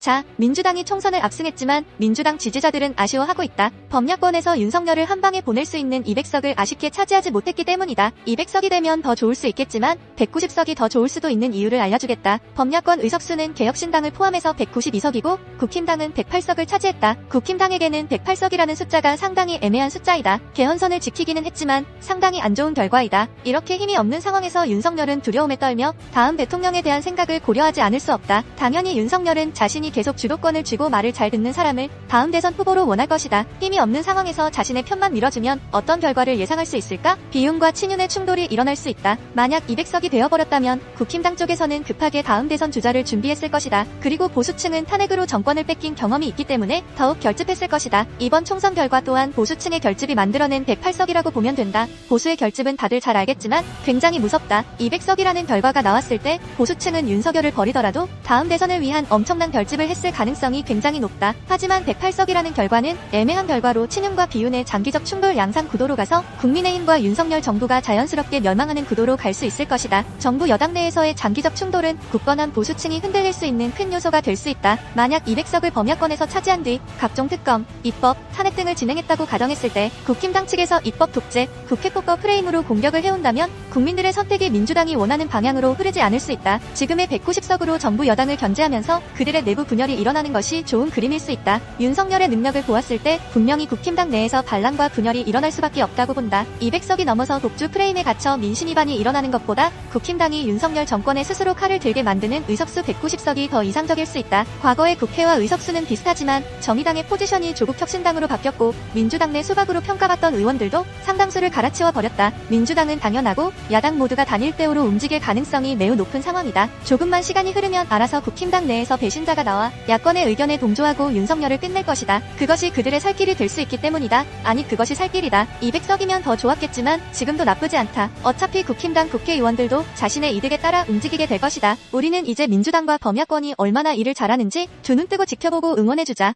자, 민주당이 총선을 압승했지만 민주당 지지자들은 아쉬워하고 있다. 범야권에서 윤석열을 한 방에 보낼 수 있는 200석을 아쉽게 차지하지 못했기 때문이다. 200석이 되면 더 좋을 수 있겠지만 190석이 더 좋을 수도 있는 이유를 알려주겠다. 범야권 의석수는 개혁신당을 포함해서 192석이고 국힘당은 108석을 차지했다. 국힘당에게는 108석이라는 숫자가 상당히 애매한 숫자이다. 개헌선을 지키기는 했지만 상당히 안 좋은 결과이다. 이렇게 힘이 없는 상황에서 윤석열은 두려움에 떨며 다음 대통령에 대한 생각을 고려하지 않을 수 없다. 당연히 윤석열은 자신이 계속 주도권을 쥐고 말을 잘 듣는 사람을 다음 대선 후보로 원할 것이다. 힘이 없는 상황에서 자신의 편만 밀어주면 어떤 결과를 예상할 수 있을까? 비윤과 친윤의 충돌이 일어날 수 있다. 만약 200석이 되어버렸다면 국힘당 쪽에서는 급하게 다음 대선 주자를 준비했을 것이다. 그리고 보수층은 탄핵으로 정권을 뺏긴 경험이 있기 때문에 더욱 결집했을 것이다. 이번 총선 결과 또한 보수층의 결집이 만들어낸 108석이라고 보면 된다. 보수의 결집은 다들 잘 알겠지만 굉장히 무섭다. 200석이라는 결과가 나왔을 때 보수층은 윤석열을 버리더라도 다음 대선을 위한 엄청난 결집을 했을 가능성이 굉장히 높다. 하지만 108석이라는 결과는 애매한 결과로 친윤과 비윤의 장기적 충돌 양상 구도로 가서 국민의힘과 윤석열 정부가 자연스럽게 멸망하는 구도로 갈 수 있을 것이다. 정부 여당 내에서의 장기적 충돌은 굳건한 보수층이 흔들릴 수 있는 큰 요소가 될 수 있다. 만약 200석을 범야권에서 차지한 뒤 각종 특검, 입법, 탄핵 등을 진행했다고 가정했을 때 국힘당 측에서 입법 독재, 국회폭거 프레임으로 공격을 해온다면 국민들의 선택이 민주당이 원하는 방향으로 흐르지 않을 수 있다. 지금의 190석으로 정부 여당을 견제하면서 그들의 내부 분열이 일어나는 것이 좋은 그림일 수 있다. 윤석열의 능력을 보았을 때 분명히 국힘당 내에서 반란과 분열이 일어날 수밖에 없다고 본다. 200석이 넘어서 독주 프레임에 갇혀 민심 위반이 일어나는 것보다 국힘당이 윤석열 정권에 스스로 칼을 들게 만드는 의석수 190석이 더 이상적일 수 있다. 과거의 국회와 의석수는 비슷하지만 정의당의 포지션이 조국 혁신당으로 바뀌었고 민주당 내 수박으로 평가받던 의원들도 상당수를 갈아치워 버렸다. 민주당은 당연하고 야당 모두가 단일 대우로 움직일 가능성이 매우 높은 상황이다. 조금만 시간이 흐르면 알아서 국힘당 내에서 배신자가 나와 야권의 의견에 동조하고 윤석열을 끝낼 것이다. 그것이 그들의 살 길이 될 수 있기 때문이다. 아니 그것이 살 길이다. 200석이면 더 좋았겠지만 지금도 나쁘지 않다. 어차피 국힘당 국회의원들도 자신의 이득에 따라 움직이게 될 것이다. 우리는 이제 민주당과 범야권이 얼마나 일을 잘하는지 두 눈 뜨고 지켜보고 응원해주자.